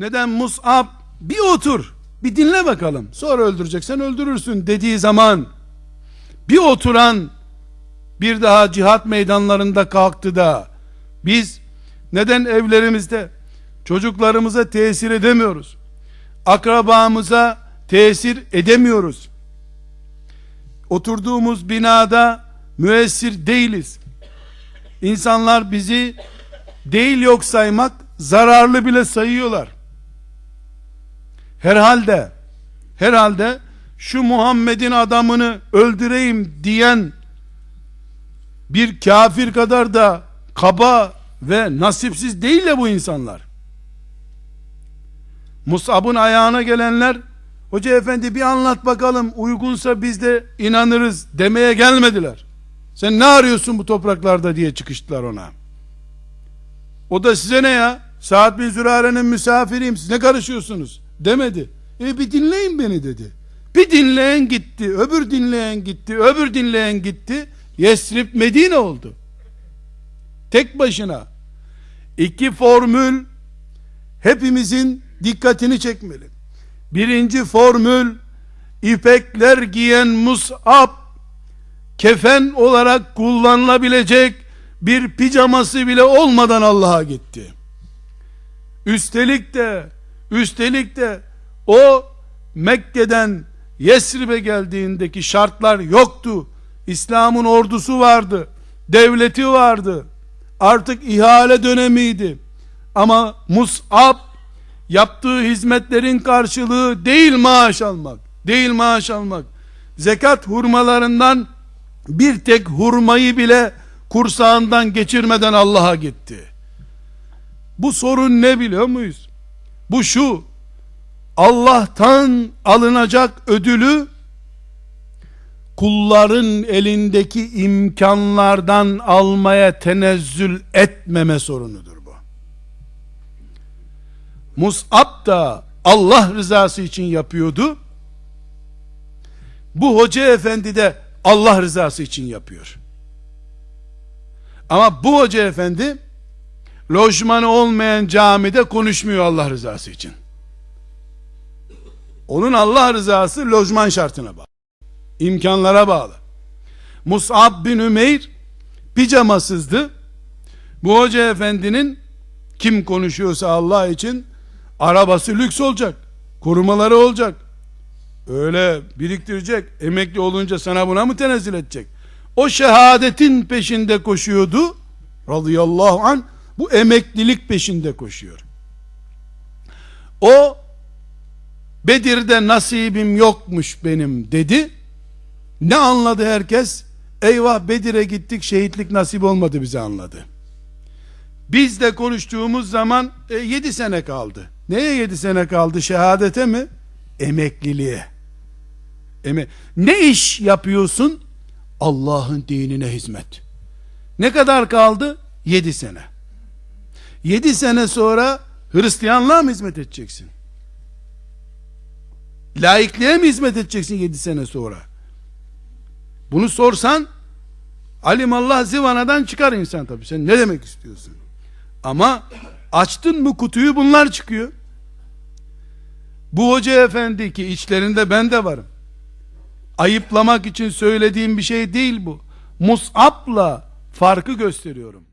neden Mus'ab? Bir otur bir dinle bakalım. Sonra öldüreceksen öldürürsün dediği zaman bir oturan bir daha cihat meydanlarında kalktı da biz neden evlerimizde çocuklarımıza tesir edemiyoruz? Akrabamıza tesir edemiyoruz. Oturduğumuz binada müessir değiliz. İnsanlar bizi değil yok saymak zararlı bile sayıyorlar. Herhalde herhalde şu Muhammed'in adamını öldüreyim diyen bir kafir kadar da kaba ve nasipsiz değil ya bu insanlar. Musab'ın ayağına gelenler Hoca efendi bir anlat bakalım uygunsa biz de inanırız demeye gelmediler. Sen ne arıyorsun bu topraklarda diye çıkıştılar ona. O da size ne ya? Saat bin Zürare'nin misafiriyim siz ne karışıyorsunuz? Demedi. E bir dinleyin beni dedi. Bir dinleyen gitti, öbür dinleyen gitti, öbür dinleyen gitti. Yesrib Medine oldu. Tek başına. İki formül hepimizin dikkatini çekmeli. Birinci formül ipekler giyen Mus'ab kefen olarak kullanılabilecek bir pijaması bile olmadan Allah'a gitti. Üstelik de üstelik de o Mekke'den Yesrib'e geldiğindeki şartlar yoktu. İslam'ın ordusu vardı. Devleti vardı. Artık ihale dönemiydi. Ama Mus'ab yaptığı hizmetlerin karşılığı değil maaş almak. Değil maaş almak. Zekat hurmalarından bir tek hurmayı bile kursağından geçirmeden Allah'a gitti. Bu sorun ne biliyor muyuz? Bu şu, Allah'tan alınacak ödülü, kulların elindeki imkanlardan almaya tenezzül etmeme sorunudur bu. Mus'ab da Allah rızası için yapıyordu. Bu hoca efendi de Allah rızası için yapıyor. Ama bu hoca efendi lojmanı olmayan camide konuşmuyor Allah rızası için. Onun Allah rızası lojman şartına bağlı. İmkanlara bağlı. Mus'ab bin Ümeyr pijamasızdı. Bu hoca efendinin kim konuşuyorsa Allah için arabası lüks olacak. Korumaları olacak. Öyle biriktirecek. Emekli olunca sana buna mı tenezzül edecek? O şehadetin peşinde koşuyordu. Radıyallahu an bu emeklilik peşinde koşuyor. O Bedir'de nasibim yokmuş benim dedi. Ne anladı herkes? Eyvah Bedir'e gittik şehitlik nasip olmadı bize anladı. Biz de konuştuğumuz zaman e, 7 sene kaldı. Neye 7 sene kaldı? Şehadete mi? Emekliliğe. Eme ne iş yapıyorsun? Allah'ın dinine hizmet. Ne kadar kaldı? 7 sene. 7 sene sonra Hristiyanlığa mı hizmet edeceksin? Laikliğe mi hizmet edeceksin 7 sene sonra? Bunu sorsan alimallah zivanadan çıkar insan tabi. Sen ne demek istiyorsun? Ama açtın mı kutuyu bunlar çıkıyor. Bu hoca efendi ki içlerinde ben de varım. Ayıplamak için söylediğim bir şey değil bu. Mus'ab'la farkı gösteriyorum.